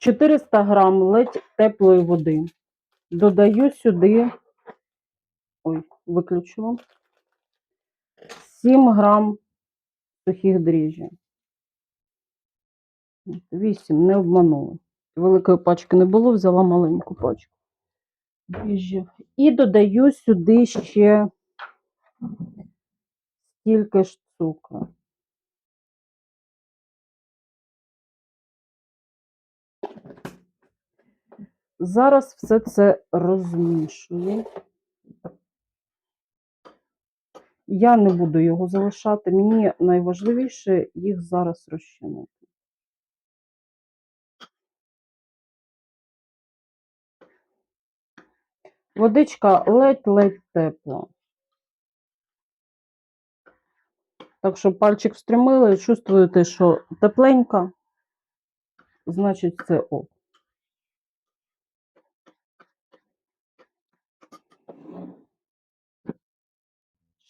400 грам ледь теплої води. Додаю сюди, ой, виключила, 7 грам сухих дріжджів. 8, не обманула. Великої пачки не було, взяла маленьку пачку дріжджів. І додаю сюди ще стільки ж цукру. Зараз все це розмішую. Я не буду його залишати. Мені найважливіше їх зараз розчинити. Водичка ледь-ледь тепла. Так що пальчик встромили, чувствуєте, що тепленька, значить це ок.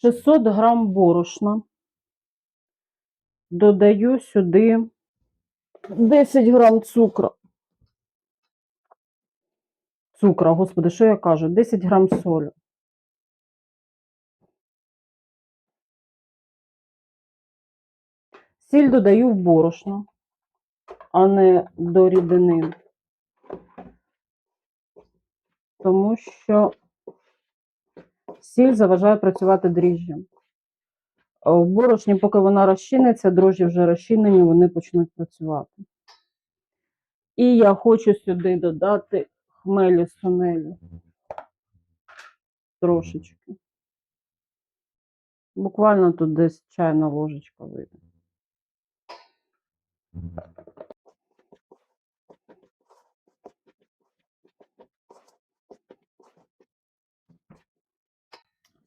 Шістсот грам борошна. Додаю сюди 10 грам цукру. Цукра, господи, що я кажу? 10 грам солі. Сіль додаю в борошно, а не до рідини. Тому що сіль заважає працювати дріжджям. В борошні, поки вона розчиниться, дрожжі вже розчинені, вони почнуть працювати. І я хочу сюди додати хмелі сунелі. Трошечки. Буквально тут десь чайна ложечка вийде.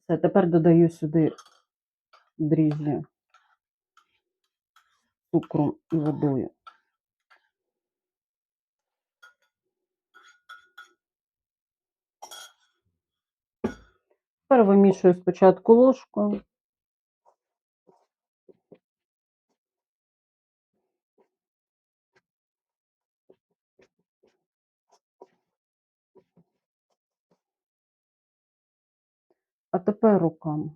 Все, тепер додаю сюди дріжджі цукром і водою. Тепер вимішую спочатку ложкою. А тепер руками.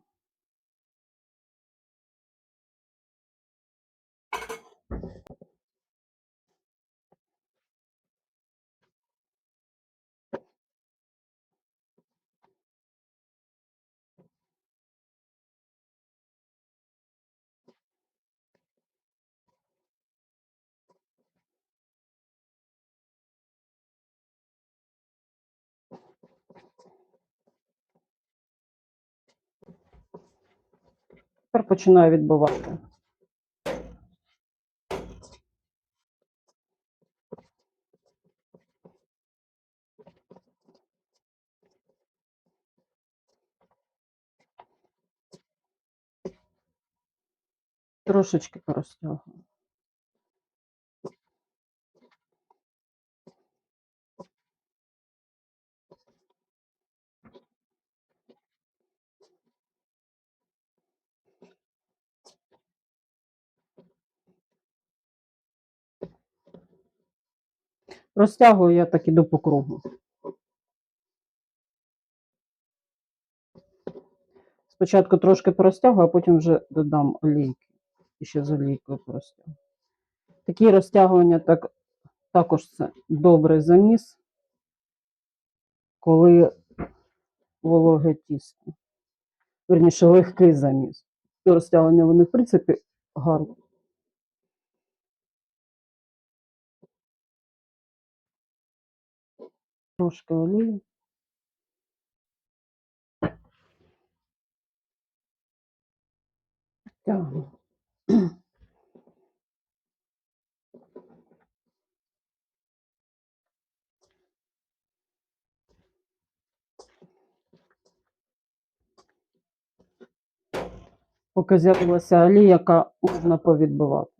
Тепер починаю відбивати. Трошечки порозтягую. Розтягую я так іду по кругу. Спочатку трошки порозтягую, а потім вже додам олійки. І ще з олійкою порозтягую. Такі розтягування так, також це добрий заміс, коли вологе тісто. Верніше, легкий заміс. Розтягування вони, в принципі, гарні. Трошки олії. Тягну. Поки з'явилася олія, яка можна повідбивати.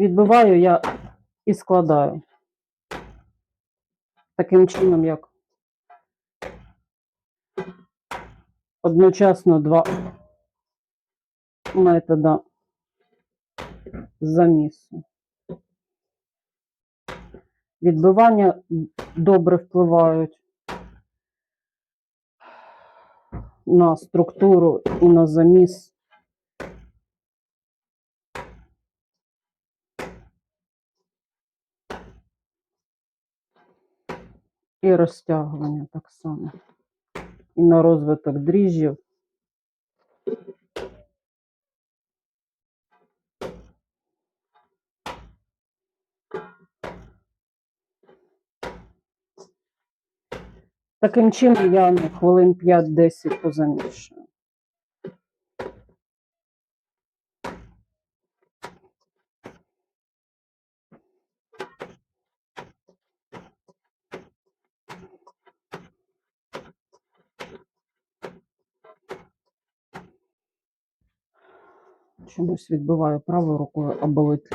Відбиваю я і складаю. Таким чином, як одночасно два метода замісу. Відбивання добре впливають на структуру і на заміс. І розтягування так само. І на розвиток дріжджів. Таким чином я на хвилин 5-10 позамішую. Чомусь відбиваю правою рукою, а болить.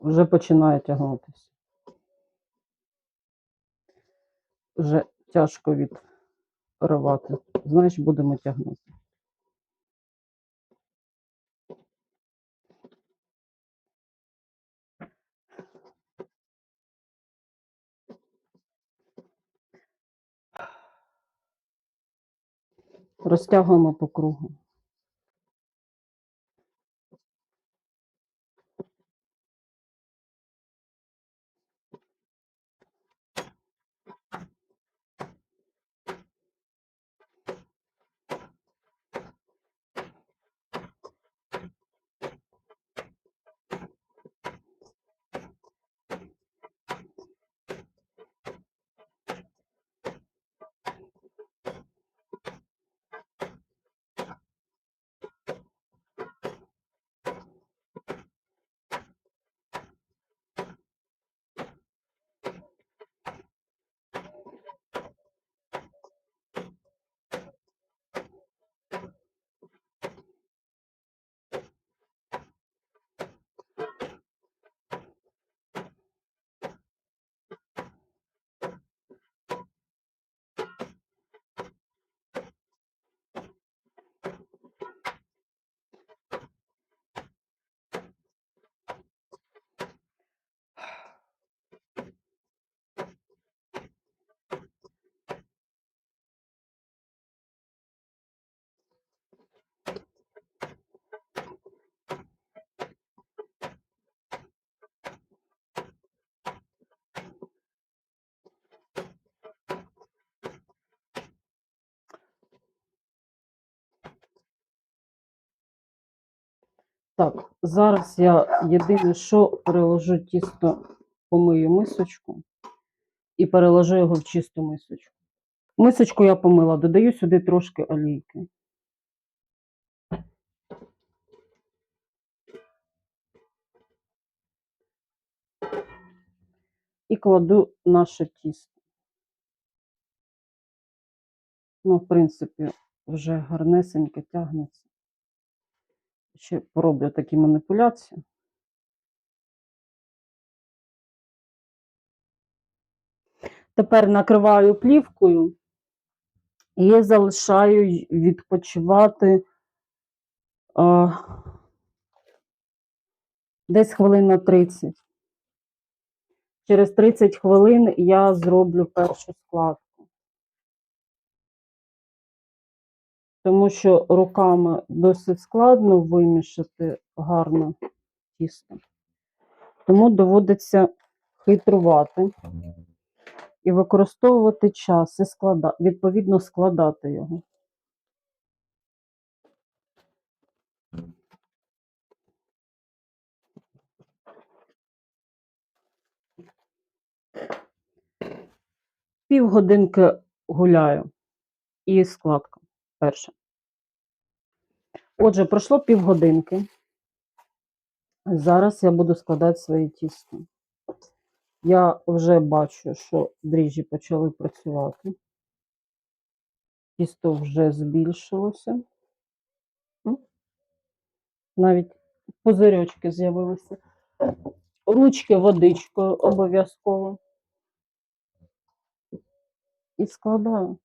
Вже починає тягнутися. Вже тяжко відривати. Знаєш, будемо тягнути. Розтягуємо по кругу. Так, зараз я єдине, що переложу тісто, помию мисочку і переложу його в чисту мисочку. Мисочку я помила, додаю сюди трошки олійки. І кладу наше тісто. Ну, в принципі, вже гарнесеньке тягнеться. Ще пороблю такі маніпуляції. Тепер накриваю плівкою і залишаю відпочивати а, десь хвилин на 30. Через 30 хвилин я зроблю першу складку. тому що руками досить складно вимішати гарно тісто. Тому доводиться хитрувати і використовувати час, і склада... відповідно складати його. Півгодинки гуляю і складка перша. Отже, пройшло півгодинки. Зараз я буду складати своє тісто. Я вже бачу, що дріжджі почали працювати. Тісто вже збільшилося. Навіть пузирьочки з'явилися. Ручки водичкою обов'язково. І складаю.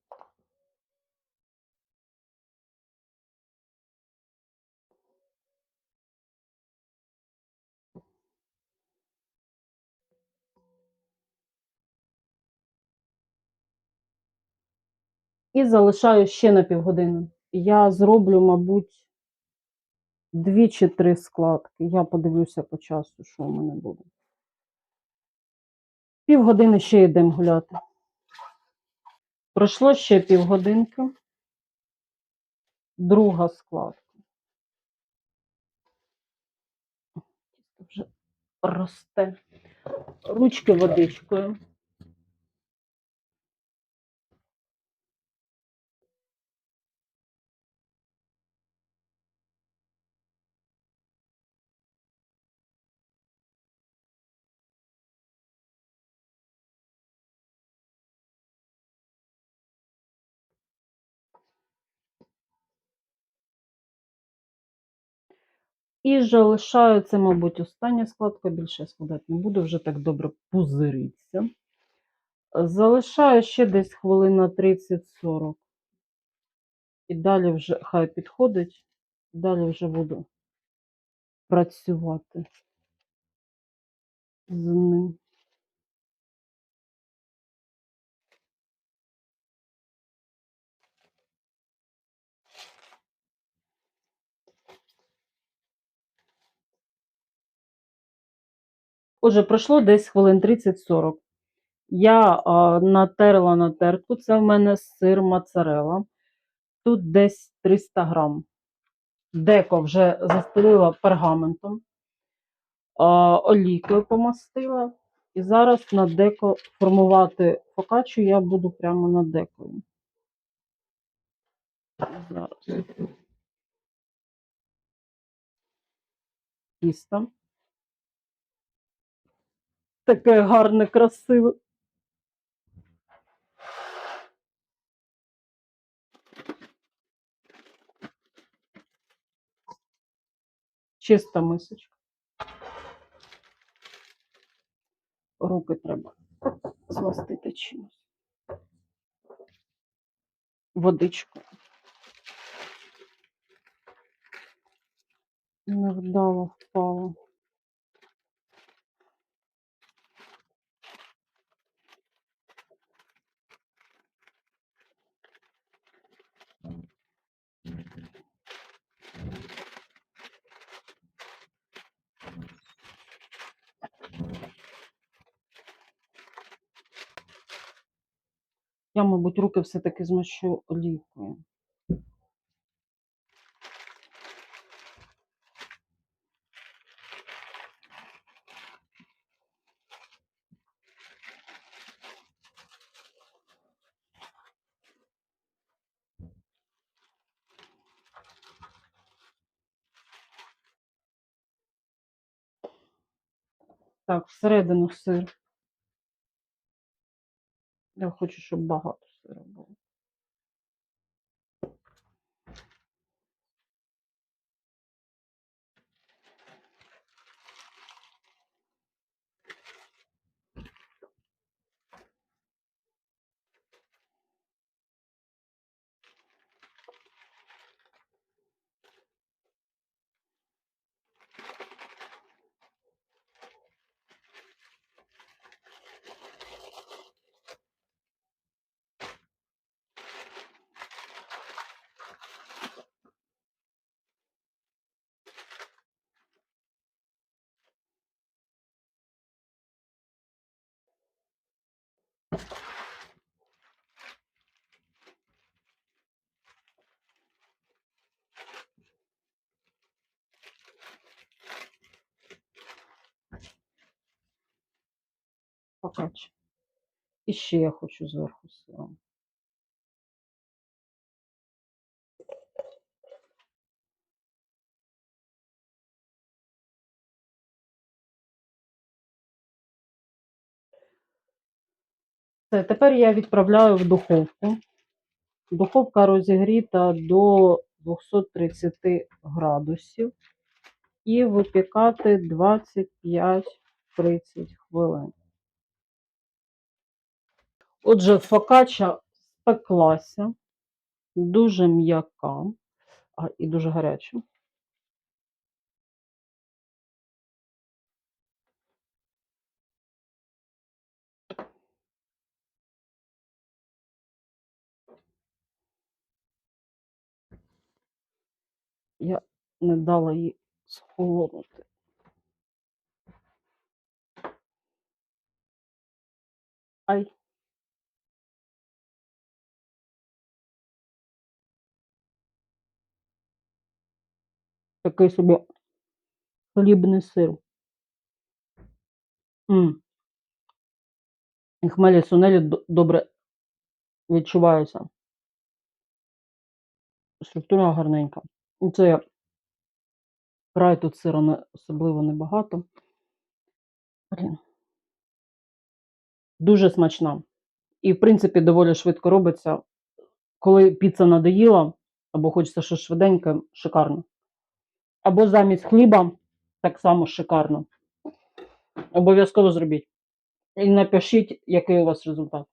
І залишаю ще на півгодини. Я зроблю, мабуть, дві чи три складки. Я подивлюся по часу, що в мене буде. Півгодини ще йдемо гуляти. Пройшло ще півгодинки. Друга складка. Вже росте. Ручки водичкою. І залишаю це, мабуть, остання складка. Більше я складати не буду, вже так добре пузириться. Залишаю ще десь хвилин на 30-40. І далі вже хай підходить, далі вже буду працювати з ним. Отже, пройшло десь хвилин 30-40. Я а, натерла на тертку, це в мене сир моцарелла. Тут десь 300 грам. Деко вже застелила пергаментом, а, олійкою помастила. І зараз на деко формувати фокаччу я буду прямо на декою. Зараз. Тісто. Таке гарне, красиве. Чиста мисочка. Руки треба змастити чимось. Водичкою. Невдало впало. Я, мабуть, руки все-таки змащу олійкою. Так, всередину сир. Я хочу, щоб багато сира було. Покач. І ще я хочу зверху сиром. Все, тепер я відправляю в духовку. Духовка розігріта до 230 градусів і випікати 25-30 хвилин. Отже, фокача спеклася, дуже м'яка і дуже гаряча. Я не дала їй схолонути. Ай. Такий собі хлібний сир. М. І хмелі сунелі добре відчуваються. Структура гарненька. І це я край тут сира не, особливо небагато. Блін. Дуже смачна. І, в принципі, доволі швидко робиться. Коли піца надоїла, або хочеться щось швиденьке, шикарно. Або замість хліба так само шикарно. Обов'язково зробіть. І напишіть, який у вас результат.